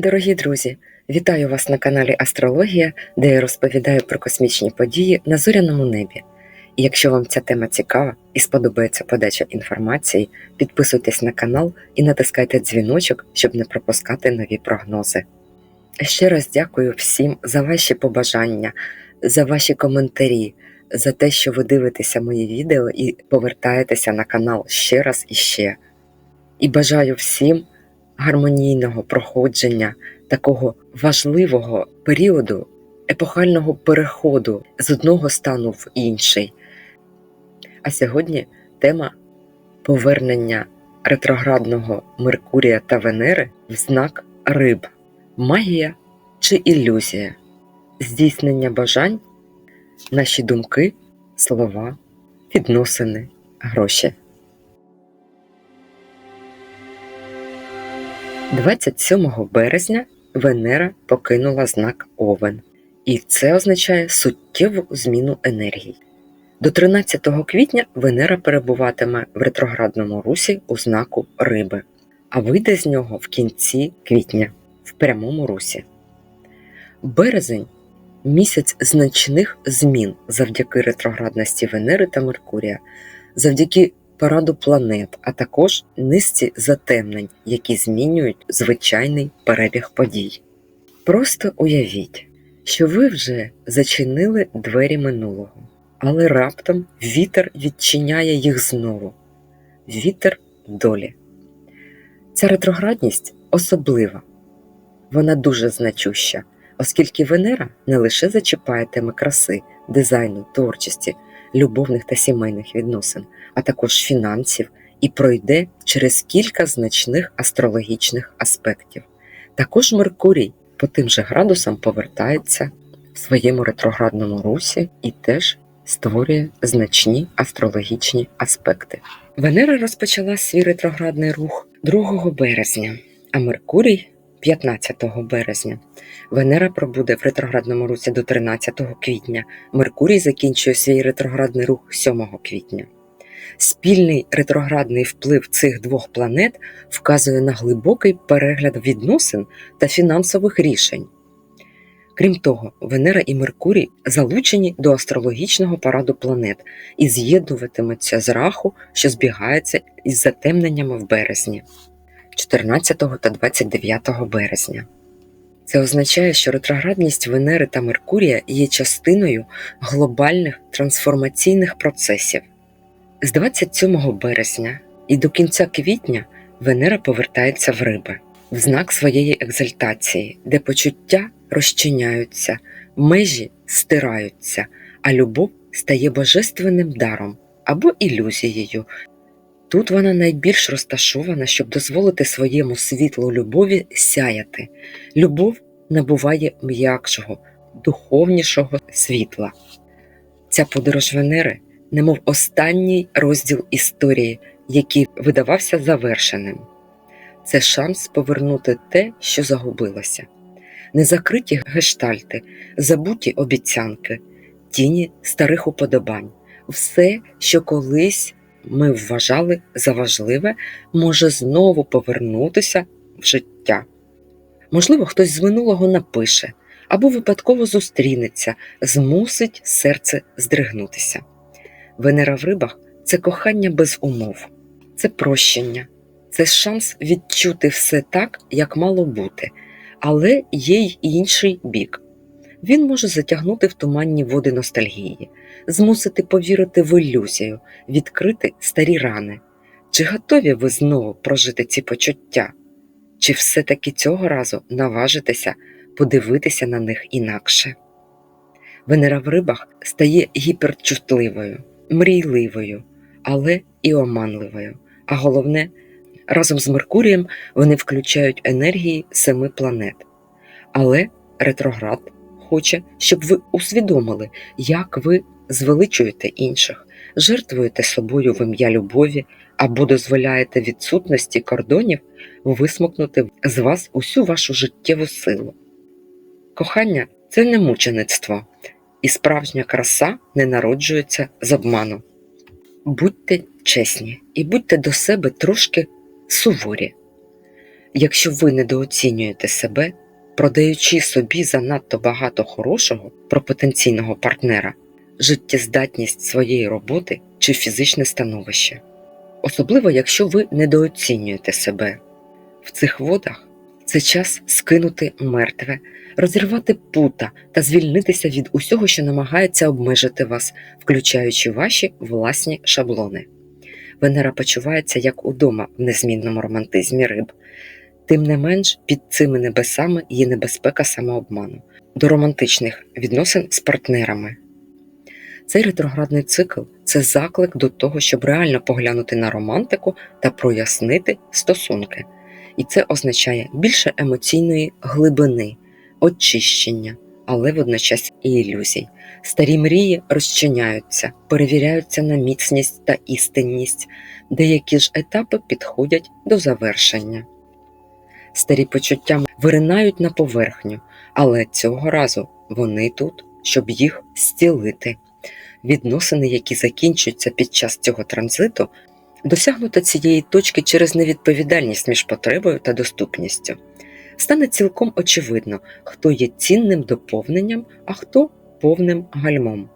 Дорогі друзі, вітаю вас на каналі Астрологія, де я розповідаю про космічні події на зоряному небі. Якщо вам ця тема цікава і сподобається подача інформації, підписуйтесь на канал і натискайте дзвіночок, щоб не пропускати нові прогнози. Ще раз дякую всім за ваші побажання, за ваші коментарі, за те, що ви дивитеся мої відео і повертаєтеся на канал ще раз і ще. І бажаю всім гармонійного проходження такого важливого періоду, епохального переходу з одного стану в інший. А сьогодні тема повернення ретроградного Меркурія та Венери в знак риб, магія чи ілюзія, здійснення бажань, наші думки, слова, відносини, гроші. 27 березня Венера покинула знак Овен, і це означає суттєву зміну енергій. До 13 квітня Венера перебуватиме в ретроградному русі у знаку Риби, а вийде з нього в кінці квітня в прямому русі. Березень місяць значних змін завдяки ретроградності Венери та Меркурія, завдяки параду планет, а також низці затемнень, які змінюють звичайний перебіг подій. Просто уявіть, що ви вже зачинили двері минулого, але раптом вітер відчиняє їх знову. Вітер долі. Ця ретроградність особлива, вона дуже значуща, оскільки Венера не лише зачіпає теми краси, дизайну, творчості, любовних та сімейних відносин, а також фінансів і пройде через кілька значних астрологічних аспектів. Також Меркурій по тим же градусам повертається в своєму ретроградному русі і теж створює значні астрологічні аспекти. Венера розпочала свій ретроградний рух 2 березня, а Меркурій 15 березня. Венера пробуде в ретроградному русі до 13 квітня. Меркурій закінчує свій ретроградний рух 7 квітня. Спільний ретроградний вплив цих двох планет вказує на глибокий перегляд відносин та фінансових рішень. Крім того, Венера і Меркурій залучені до астрологічного параду планет і з'єднуватимуться з раху, що збігається із затемненнями в березні 14 та 29 березня. Це означає, що ретроградність Венери та Меркурія є частиною глобальних трансформаційних процесів. З 27 березня і до кінця квітня Венера повертається в риби в знак своєї екзальтації, де почуття розчиняються, межі стираються, а любов стає божественним даром або ілюзією. Тут вона найбільш розташована, щоб дозволити своєму світлу любові сяяти. Любов набуває м'якшого, духовнішого світла. Ця подорож Венери немов останній розділ історії, який видавався завершеним. Це шанс повернути те, що загубилося, незакриті гештальти, забуті обіцянки, тіні старих уподобань, все, що колись ми вважали за важливе, може знову повернутися в життя. Можливо, хтось з минулого напише або випадково зустрінеться, змусить серце здригнутися. Венера в рибах це кохання без умов, це прощення, це шанс відчути все так, як мало бути, але є й інший бік. Він може затягнути в туманні води ностальгії, змусити повірити в ілюзію, відкрити старі рани. Чи готові ви знову прожити ці почуття? Чи все-таки цього разу наважитеся подивитися на них інакше? Венера в рибах стає гіперчутливою мрійливою, але і оманливою. А головне, разом з Меркурієм вони включають енергії семи планет. Але ретроград хоче, щоб ви усвідомили, як ви звеличуєте інших, жертвуєте собою в ім'я любові або дозволяєте відсутності кордонів висмокнути з вас усю вашу життєву силу. Кохання це не мучеництво, і справжня краса не народжується з обману. Будьте чесні і будьте до себе трошки суворі. Якщо ви недооцінюєте себе, продаючи собі занадто багато хорошого про потенційного партнера, життєздатність своєї роботи чи фізичне становище, особливо якщо ви недооцінюєте себе. В цих водах це час скинути мертве, розірвати пута та звільнитися від усього, що намагається обмежити вас, включаючи ваші власні шаблони. Венера почувається як удома в незмінному романтизмі риб. Тим не менш, під цими небесами є небезпека самообману до романтичних відносин з партнерами. Цей ретроградний цикл це заклик до того, щоб реально поглянути на романтику та прояснити стосунки. І це означає більше емоційної глибини, очищення, але водночас і ілюзій. Старі мрії розчиняються, перевіряються на міцність та істинність, деякі ж етапи підходять до завершення. Старі почуття виринають на поверхню, але цього разу вони тут, щоб їх зцілити. Відносини, які закінчуються під час цього транзиту, досягнуто цієї точки через невідповідальність між потребою та доступністю. Стане цілком очевидно, хто є цінним доповненням, а хто повним гальмом.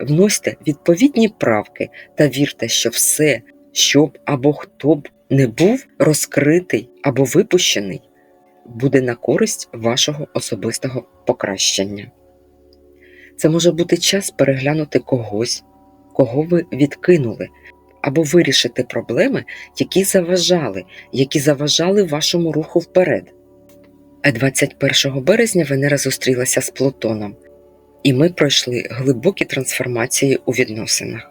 Вносьте відповідні правки та вірте, що все, що б або хто б не був розкритий або випущений, буде на користь вашого особистого покращення. Це може бути час переглянути когось, кого ви відкинули, або вирішити проблеми, які заважали, які заважали вашому руху вперед. А 21 березня Венера зустрілася з Плутоном, і ми пройшли глибокі трансформації у відносинах.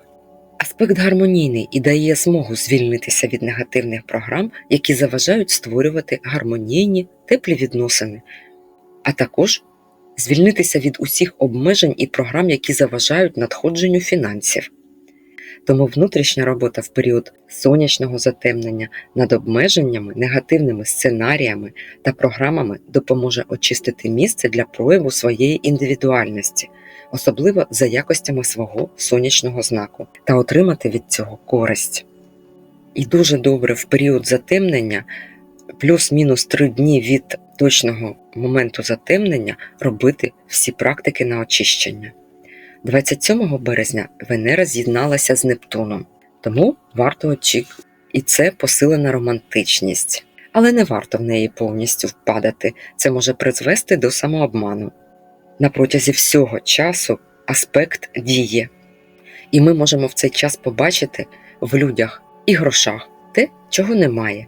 Аспект гармонійний і дає змогу звільнитися від негативних програм, які заважають створювати гармонійні, теплі відносини, а також звільнитися від усіх обмежень і програм, які заважають надходженню фінансів. Тому внутрішня робота в період сонячного затемнення над обмеженнями, негативними сценаріями та програмами допоможе очистити місце для прояву своєї індивідуальності, особливо за якостями свого сонячного знаку, та отримати від цього користь. І дуже добре в період затемнення, плюс-мінус три дні від точного моменту затемнення, робити всі практики на очищення. 27 березня Венера з'єдналася з Нептуном, тому варто очікувати. І це посилена романтичність. Але не варто в неї повністю впадати, це може призвести до самообману. На протязі всього часу аспект діє, і ми можемо в цей час побачити в людях і грошах те, чого немає.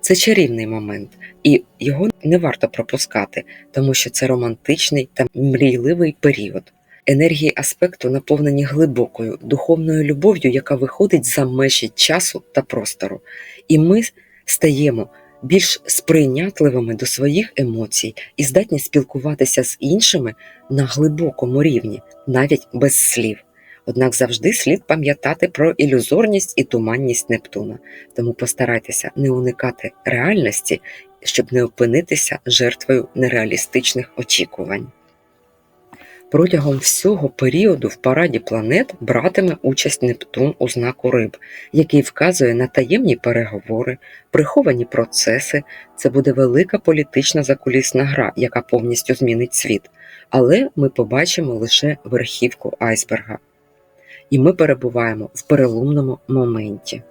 Це чарівний момент, і його не варто пропускати, тому що це романтичний та мрійливий період. Енергії аспекту наповнені глибокою духовною любов'ю, яка виходить за межі часу та простору, і ми стаємо більш сприйнятливими до своїх емоцій і здатні спілкуватися з іншими на глибокому рівні, навіть без слів. Однак завжди слід пам'ятати про ілюзорність і туманність Нептуна, тому постарайтеся не уникати реальності, щоб не опинитися жертвою нереалістичних очікувань. Протягом всього періоду в параді планет братиме участь Нептун у знаку риб, який вказує на таємні переговори, приховані процеси. Це буде велика політична закулісна гра, яка повністю змінить світ. Але ми побачимо лише верхівку айсберга. І ми перебуваємо в переломному моменті.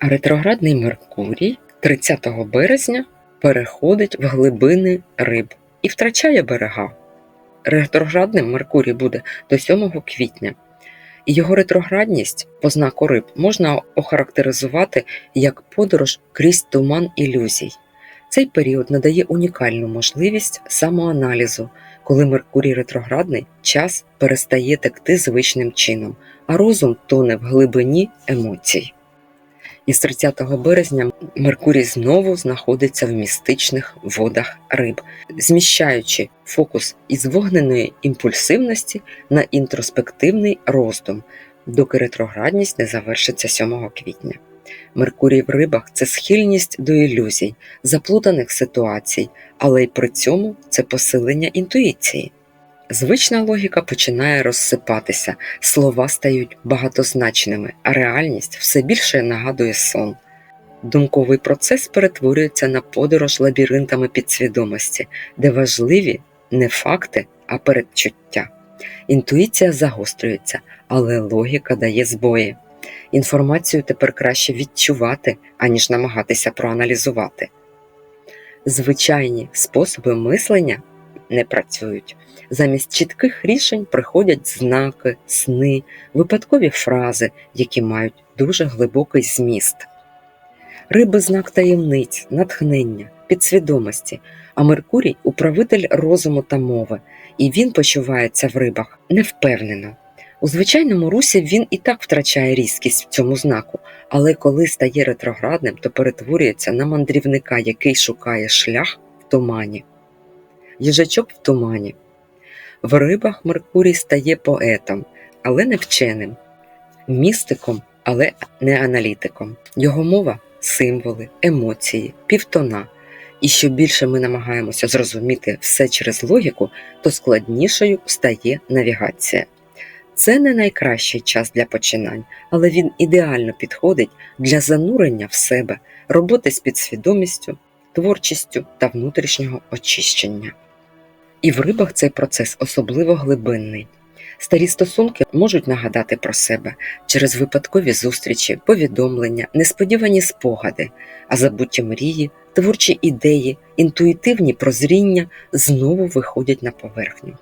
Ретроградний Меркурій 30 березня переходить в глибини риб і втрачає берега. Ретроградним Меркурій буде до 7 квітня, його ретроградність по знаку риб можна охарактеризувати як подорож крізь туман ілюзій. Цей період надає унікальну можливість самоаналізу, коли Меркурій ретроградний час перестає текти звичним чином, а розум тоне в глибині емоцій. І з 30 березня Меркурій знову знаходиться в містичних водах риб, зміщаючи фокус із вогненої імпульсивності на інтроспективний роздум, доки ретроградність не завершиться 7 квітня. Меркурій в рибах це схильність до ілюзій, заплутаних ситуацій, але й при цьому це посилення інтуїції. Звична логіка починає розсипатися, слова стають багатозначними, а реальність все більше нагадує сон. Думковий процес перетворюється на подорож лабіринтами підсвідомості, де важливі не факти, а передчуття. Інтуїція загострюється, але логіка дає збої. Інформацію тепер краще відчувати, аніж намагатися проаналізувати. Звичайні способи мислення не працюють. Замість чітких рішень приходять знаки, сни, випадкові фрази, які мають дуже глибокий зміст. Риби знак таємниць, натхнення, підсвідомості, а Меркурій управитель розуму та мови, і він почувається в рибах невпевнено. У звичайному русі він і так втрачає різкість в цьому знаку, але коли стає ретроградним, то перетворюється на мандрівника, який шукає шлях в тумані. Їжачок в тумані. В рибах Меркурій стає поетом, але не вченим, містиком, але не аналітиком. Його мова символи, емоції, півтона. І що більше ми намагаємося зрозуміти все через логіку, то складнішою стає навігація. Це не найкращий час для починань, але він ідеально підходить для занурення в себе, роботи з підсвідомістю, творчістю та внутрішнього очищення. І в рибах цей процес особливо глибинний. Старі стосунки можуть нагадати про себе через випадкові зустрічі, повідомлення, несподівані спогади, а забуті мрії, творчі ідеї, інтуїтивні прозріння знову виходять на поверхню.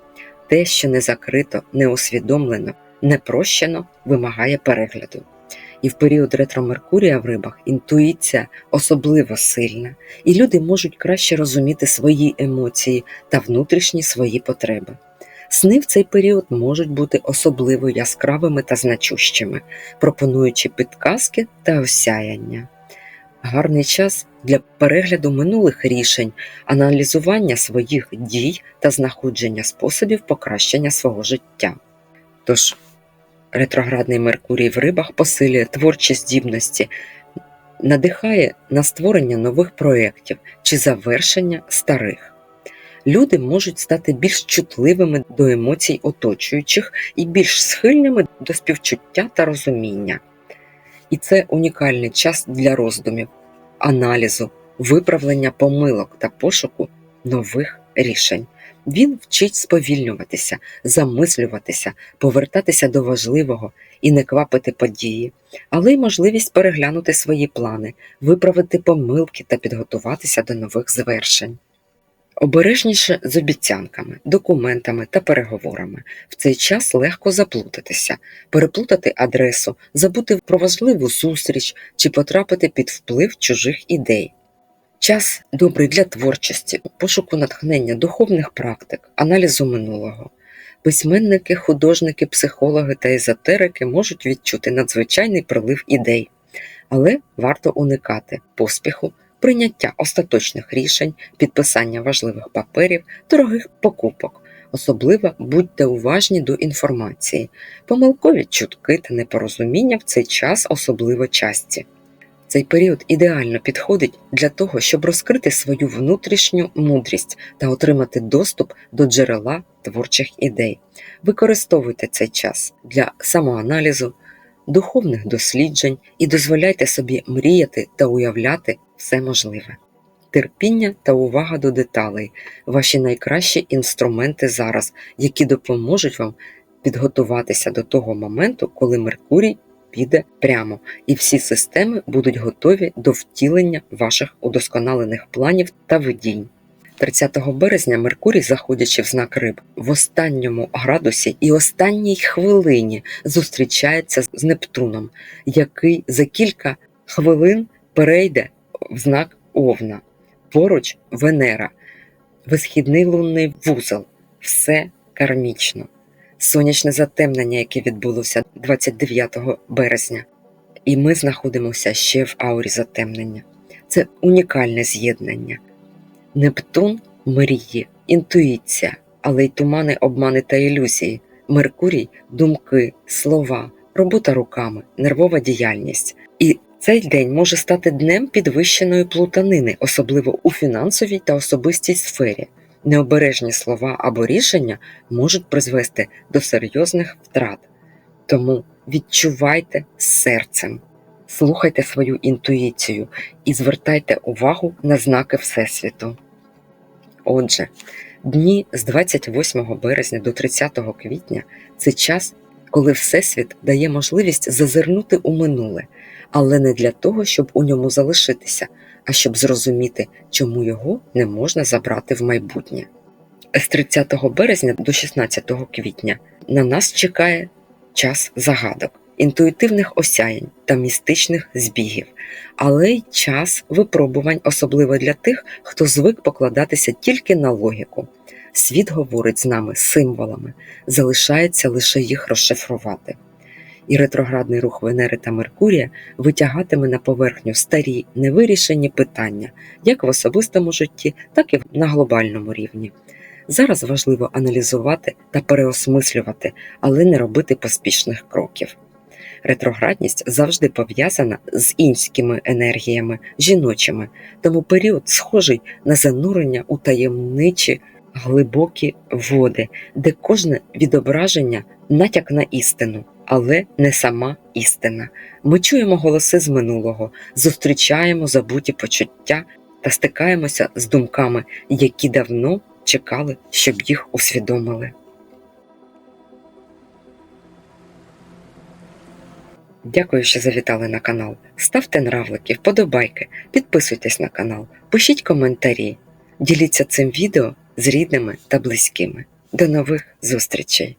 Те, що не закрито, не усвідомлено, не прощено, вимагає перегляду. І в період ретро Меркурія в рибах інтуїція особливо сильна, і люди можуть краще розуміти свої емоції та внутрішні свої потреби. Сни в цей період можуть бути особливо яскравими та значущими, пропонуючи підказки та осяяння. Гарний час для перегляду минулих рішень, аналізування своїх дій та знаходження способів покращення свого життя. Тож ретроградний Меркурій в рибах посилює творчі здібності, надихає на створення нових проєктів чи завершення старих. Люди можуть стати більш чутливими до емоцій оточуючих і більш схильними до співчуття та розуміння. І це унікальний час для роздумів, аналізу, виправлення помилок та пошуку нових рішень. Він вчить сповільнюватися, замислюватися, повертатися до важливого і не квапити події, але й можливість переглянути свої плани, виправити помилки та підготуватися до нових звершень. Обережніше з обіцянками, документами та переговорами. В цей час легко заплутатися, переплутати адресу, забути про важливу зустріч чи потрапити під вплив чужих ідей. Час добрий для творчості, пошуку натхнення духовних практик, аналізу минулого. Письменники, художники, психологи та езотерики можуть відчути надзвичайний прилив ідей, але варто уникати поспіху, прийняття остаточних рішень, підписання важливих паперів, дорогих покупок. Особливо будьте уважні до інформації, помилкові чутки та непорозуміння в цей час особливо часті. Цей період ідеально підходить для того, щоб розкрити свою внутрішню мудрість та отримати доступ до джерела творчих ідей. Використовуйте цей час для самоаналізу, духовних досліджень і дозволяйте собі мріяти та уявляти все можливе. Терпіння та увага до деталей ваші найкращі інструменти зараз, які допоможуть вам підготуватися до того моменту, коли Меркурій піде прямо, і всі системи будуть готові до втілення ваших удосконалених планів та видінь. 30 березня Меркурій, заходячи в знак риб, в останньому градусі і останній хвилині зустрічається з Нептуном, який за кілька хвилин перейде в знак Овна. Поруч Венера, висхідний лунний вузол, все кармічно сонячне затемнення, яке відбулося 29 березня, і ми знаходимося ще в аурі затемнення. Це унікальне з'єднання. Нептун мрії, інтуїція, але й тумани, обмани та ілюзії, Меркурій думки, слова, робота руками, нервова діяльність. І цей день може стати днем підвищеної плутанини, особливо у фінансовій та особистій сфері. Необережні слова або рішення можуть призвести до серйозних втрат. Тому відчувайте серцем, слухайте свою інтуїцію і звертайте увагу на знаки Всесвіту. Отже, дні з 28 березня до 30 квітня це час, коли Всесвіт дає можливість зазирнути у минуле, але не для того, щоб у ньому залишитися, а щоб зрозуміти, чому його не можна забрати в майбутнє. З 30 березня до 16 квітня на нас чекає час загадок, інтуїтивних осяянь та містичних збігів, але й час випробувань, особливо для тих, хто звик покладатися тільки на логіку. Світ говорить з нами символами, залишається лише їх розшифрувати. І ретроградний рух Венери та Меркурія витягатиме на поверхню старі невирішені питання, як в особистому житті, так і на глобальному рівні. Зараз важливо аналізувати та переосмислювати, але не робити поспішних кроків. Ретроградність завжди пов'язана з інськими енергіями, жіночими, тому період схожий на занурення у таємничі глибокі води, де кожне відображення натяк на істину, але не сама істина. Ми чуємо голоси з минулого, зустрічаємо забуті почуття та стикаємося з думками, які давно чекали, щоб їх усвідомили. Дякую, що завітали на канал. Ставте нравлики, вподобайки, підписуйтесь на канал, пишіть коментарі, діліться цим відео з рідними та близькими. До нових зустрічей!